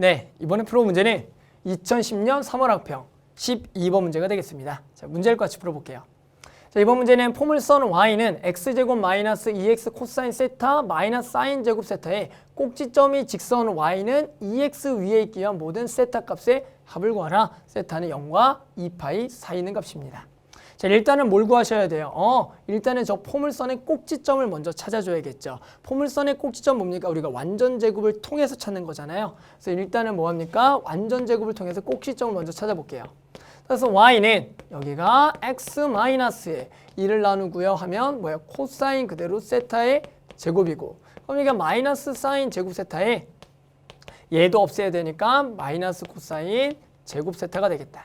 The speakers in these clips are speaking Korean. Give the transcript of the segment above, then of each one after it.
네, 이번에 풀어 문제는 2010년 3월 학평 12번 문제가 되겠습니다. 자, 문제를 같이 풀어볼게요. 자, 이번 문제는 포물선 y는 x제곱 마이너스 2x 코사인 세타 마이너스 사인 제곱 세타의 꼭지점이 직선 y는 2x 위에 있기 위한 모든 세타 값의 합을 구하라. 세타는 0과 2파이 사이 있는 값입니다. 자, 일단은 뭘 구하셔야 돼요? 어, 일단은 저 포물선의 꼭지점을 먼저 찾아줘야겠죠. 포물선의 꼭지점 뭡니까? 우리가 완전 제곱을 통해서 찾는 거잖아요. 그래서 일단은 뭐 합니까? 완전 제곱을 통해서 꼭지점을 먼저 찾아볼게요. 그래서 y는 여기가 x 마이너스에 2를 나누고요 하면 뭐야? 코사인 그대로 세타의 제곱이고 그럼 이게 마이너스 사인 제곱 세타에 얘도 없애야 되니까 마이너스 코사인 제곱 세타가 되겠다.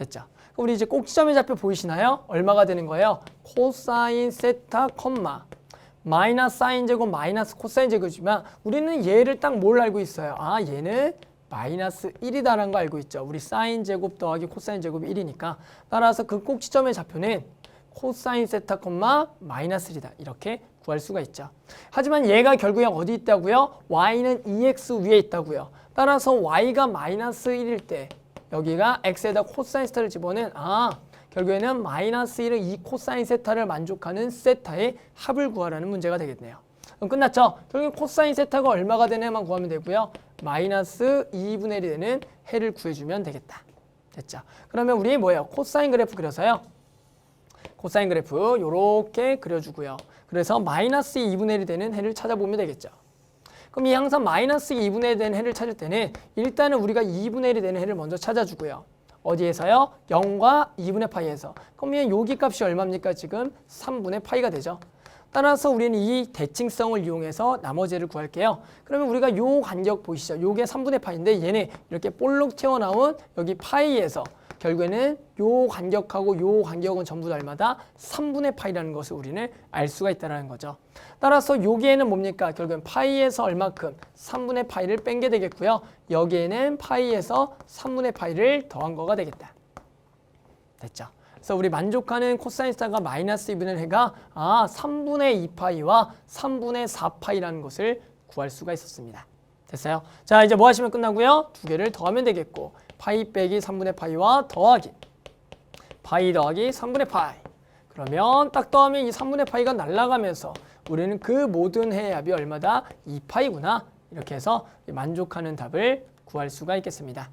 됐죠? 우리 이제 꼭지점의 좌표 보이시나요? 얼마가 되는 거예요? 코사인 세타 컴마 마이너스 사인 제곱 마이너스 코사인 제곱이지만 우리는 얘를 딱 뭘 알고 있어요? 아 얘는 마이너스 1이다라는 거 알고 있죠. 우리 사인 제곱 더하기 코사인 제곱이 1이니까 따라서 그 꼭지점의 좌표는 코사인 세타 콤마 마이너스 1이다. 이렇게 구할 수가 있죠. 하지만 얘가 결국에 어디 있다고요? y는 2x 위에 있다고요. 따라서 y가 마이너스 1일 때 여기가 x에다 코사인 세타를 집어넣은 아 결국에는 마이너스 1은 이 코사인 세타를 만족하는 세타의 합을 구하라는 문제가 되겠네요. 그럼 끝났죠? 결국 코사인 세타가 얼마가 되냐만 구하면 되고요. 마이너스 2분의 1이 되는 해를 구해주면 되겠다. 됐죠? 그러면 우리 뭐예요? 코사인 그래프 그려서요. 코사인 그래프 요렇게 그려주고요. 그래서 마이너스 2분의 1이 되는 해를 찾아보면 되겠죠. 그럼 이 항상 마이너스 2분의 1이 되는 해를 찾을 때는 일단은 우리가 2분의 1이 되는 해를 먼저 찾아주고요. 어디에서요? 0과 2분의 파이에서. 그러면 여기 값이 얼마입니까? 지금 3분의 파이가 되죠. 따라서 우리는 이 대칭성을 이용해서 나머지를 구할게요. 그러면 우리가 요 간격 보이시죠? 요게 3분의 파인데 얘네 이렇게 볼록 튀어나온 여기 파이에서 결국에는 요 간격하고 요 간격은 전부 다 얼마다? 3분의 파이라는 것을 우리는 알 수가 있다는 거죠. 따라서 여기에는 뭡니까? 결국엔 파이에서 얼마큼? 3분의 파이를 뺀 게 되겠고요. 여기에는 파이에서 3분의 파이를 더한 거가 되겠다. 됐죠? 그래서 우리 만족하는 코사인 스타가 마이너스 2분의 해가 아 3분의 2파이와 3분의 4파이라는 것을 구할 수가 있었습니다. 됐어요? 자 이제 뭐 하시면 끝나고요? 두 개를 더하면 되겠고 파이 빼기 3분의 파이와 더하기 파이 더하기 3분의 파이 그러면 딱 더하면 이 3분의 파이가 날아가면서 우리는 그 모든 해의 합이 얼마다? 2파이구나 이렇게 해서 만족하는 답을 구할 수가 있겠습니다.